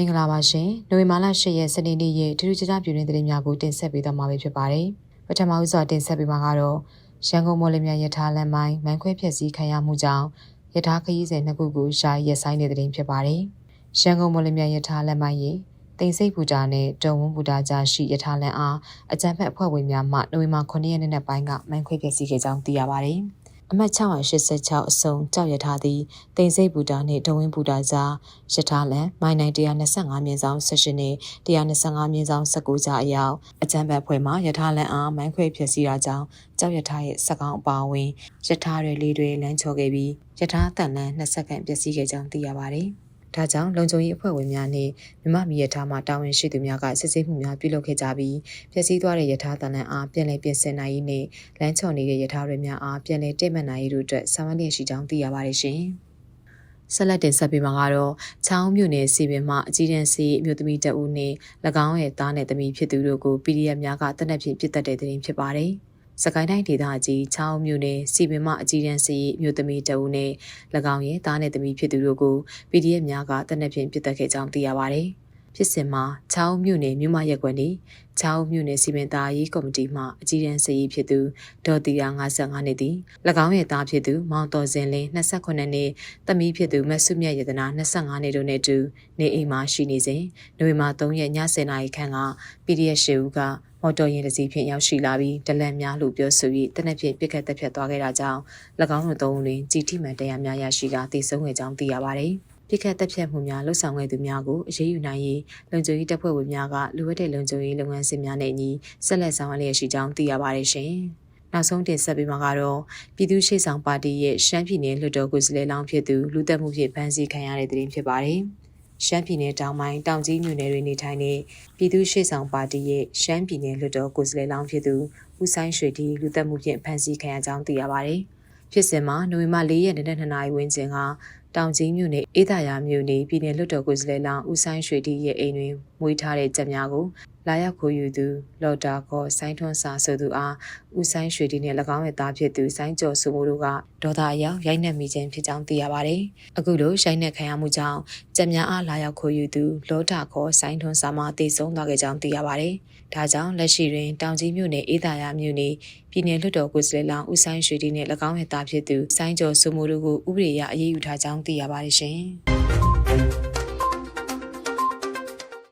မင်္ဂလာပါရှင်။နိုဝင်ဘာလ10ရက်စနေနေ့ရဲ့ထူးထူးခြားခြားပြည်တွင်းသတင်းများကိုတင်ဆက်ပေးသွားမှာဖြစ်ပါတယ်။ပထမဦးစွာတင်ဆက်ပေးမှာကတော့ရန်ကုန်မော်လမြိုင်ရထားလမ်းပိုင်းမိုင်းခွဲဖြက်စီးခံရမှုကြောင့်ရထားခရီးစဉ်နှစ်ခုကိုရှာရက်ဆိုင်တဲ့သတင်းဖြစ်ပါတယ်။ရန်ကုန်မော်လမြိုင်ရထားလမ်းပိုင်းရဲ့တိမ်စိတ်ပူတာနဲ့တုံဝန်းပူတာကြားရှိရထားလမ်းအားအကြံဖက်အဖွဲ့ဝင်များမှနိုဝင်ဘာ9ရက်နေ့နေ့ပိုင်းကမိုင်းခွဲဖြက်စီးခဲ့ကြောင်းသိရပါတယ်။ အမှတ်686အစုံကြောက်ရထားသည်တိမ်စိတ်ဘူတာနှင့်ဒဝင်းဘူတာကြားရထားလန်မိုင်းနိုင်125မြင်းဆောင်18နှင့်125မြင်းဆောင်19ကြားအရောက်အကြံဘတ်ဖွဲ့မှရထားလန်အားမိုင်းခွဲဖြစ်စီတာကြောင့်ကြောက်ရထားရဲ့စက်ကောင်အပါအဝင်ရထားတွေလေးတွေလမ်းချော်ခဲ့ပြီးရထားတန်လန်20စက္ကန့်ပျက်စီးခဲ့ကြောင်းသိရပါတယ်။ ဒါကြောင့်လုံခြုံရေးအဖွဲ့ဝင်များနဲ့မြမမီရထားမှတာဝန်ရှိသူများကစစ်ဆေးမှုများပြုလုပ်ခဲ့ကြပြီးပျက်စီးသွားတဲ့ရထားတန်လန်အားပြန်လည်ပြင်ဆင်နိုင်ရေးနဲ့လမ်းချော်နေတဲ့ရထားတွေများအားပြန်လည်တိတ်မှတ်နိုင်ရေးတို့အတွက်ဆောင်ရွက်လျက်ရှိကြောင်းသိရပါတယ်ရှင်။ဆက်လက်တင်ဆက်ပေးမှာကတော့ချောင်းမြို့နယ်စီပင်မှအကြီးတန်းစီအမျိုးသမီးတအူးနဲ့၎င်းရဲ့သားနဲ့သမီးဖြစ်သူတို့ကို PDF များကတနက်ဖြန်ပြစ်တက်တဲ့တဲ့တင်ဖြစ်ပါတယ်။ စကိုင်းတိုင်းဒေသကြီးချောင်းမြို့နယ်စီပင်မအကြီးတန်းစီမြို့သမီးတအုပ်နဲ့၎င်းရဲ့သားနဲ့သမီးဖြစ်သူတို့ကို PDF များကတနက်ဖြန်ပြစ်တက်ခဲ့ကြောင်းသိရပါဗျ။ ဖြစ်စဉ်မှာချောင်းမြို့နယ်မြို့မရက်ကွက်နေချောင်းမြို့နယ်စီပင်သားရေးကော်မတီမှအကြီးတန်းစီဖြစ်သူဒေါ်တီယာ55နှစ်သည်၎င်းရဲ့သားဖြစ်သူမောင်တော်စင်လင်း28နှစ်သမီးဖြစ်သူမဆုမြတ်ရတနာ25နှစ်တို့နဲ့တူနေအိမ်မှာရှိနေစဉ်နိုဝင်ဘာ3ရက်ည10:00နာရီခန့်က PDF ရှေဦးကမော်တော်ယာဉ်တစ်စီးဖြင့်ရောက်ရှိလာပြီးဒလန်များလို့ပြောဆို၍တနက်ဖြန်ပြစ်ခတ်တက်ဖြတ်သွားခဲ့တာကြောင့်၎င်းတို့သုံးဦးတွင်ကြီးထိမှန်တရားများရရှိကတည်ဆုံခဲ့ကြောင်းသိရပါသည် ပြစ်ခတ်တက်ဖြတ်မှုများလှုပ်ဆောင်ခဲ့သူများကိုအရေးယူနိုင်ရေးလုံခြုံရေးတပ်ဖွဲ့ဝင်များကလူဝတ်တဲ့လုံခြုံရေးလုပ်ငန်းစဉ်များနဲ့အညီဆက်လက်ဆောင်ရွက်လျက်ရှိကြောင်းသိရပါတယ်ရှင်။နောက်ဆုံးတင်ဆက်ပေးမှာကတော့ပြည်သူ့ရှေ့ဆောင်ပါတီရဲ့ရှမ်းပြည်နယ်လွှတ်တော်ကိုယ်စားလှယ်လောင်းဖြစ်သူလူသက်မှုဖြင့်ဖမ်းဆီးခံရတဲ့တဲ့တင်ဖြစ်ပါတယ်။ရှမ်းပြည်နယ်တောင်ပိုင်းတောင်ကြီးမြို့နယ်တွင်နေထိုင်တဲ့ပြည်သူ့ရှေ့ဆောင်ပါတီရဲ့ရှမ်းပြည်နယ်လွှတ်တော်ကိုယ်စားလှယ်လောင်းဖြစ်သူဦးဆိုင်ရွှေဒီလူသက်မှုဖြင့်ဖမ်းဆီးခံရကြောင်းသိရပါတယ်။ဖြစ်စဉ်မှာနိုဝင်ဘာ၄ရက်နေ့နဲ့2နာရီဝန်းကျင်က တောင်ကြီးမြို့နယ်အေးသာယာမြို့နယ်ပြည်နယ်လွှတ်တော်ကိုယ်စားလှယ်လောင်းဦးဆိုင်ရွှေဒီရဲ့အိမ်တွင်မွေးထားတဲ့ကြက်များကို လာရောက်ခိုးယူသူလော်တာကောဆိုင်းထွန်းစာဆိုသူအားဦးဆိုင်ရွှေဒီနဲ့၎င်းရဲ့သားဖြစ်သူဆိုင်းကျော်စုမိုးတို့ကဒေါသအရောက်ရိုက်နှက်မိခြင်းဖြစ်ကြောင်းသိရပါတယ်။အခုလိုရိုက်နှက်ခံရမှုကြောင့်ကြက်များအားလာရောက်ခိုးယူသူလော်တာကောဆိုင်းထွန်းစာမှတည်ဆုံသွားခဲ့ကြောင်းသိရပါတယ်။ဒါကြောင့်လက်ရှိတွင်တောင်ကြီးမြို့နယ်အေးသာယာမြို့နယ်ပြည်နယ်လွှတ်တော်ကိုယ်စားလှယ်လောင်းဦးဆိုင်ရွှေဒီနဲ့၎င်းရဲ့သားဖြစ်သူဆိုင်းကျော်စုမိုးတို့ကိုဥပဒေအရအရေးယူထားကြောင်းသိရပါတယ်ရှင်။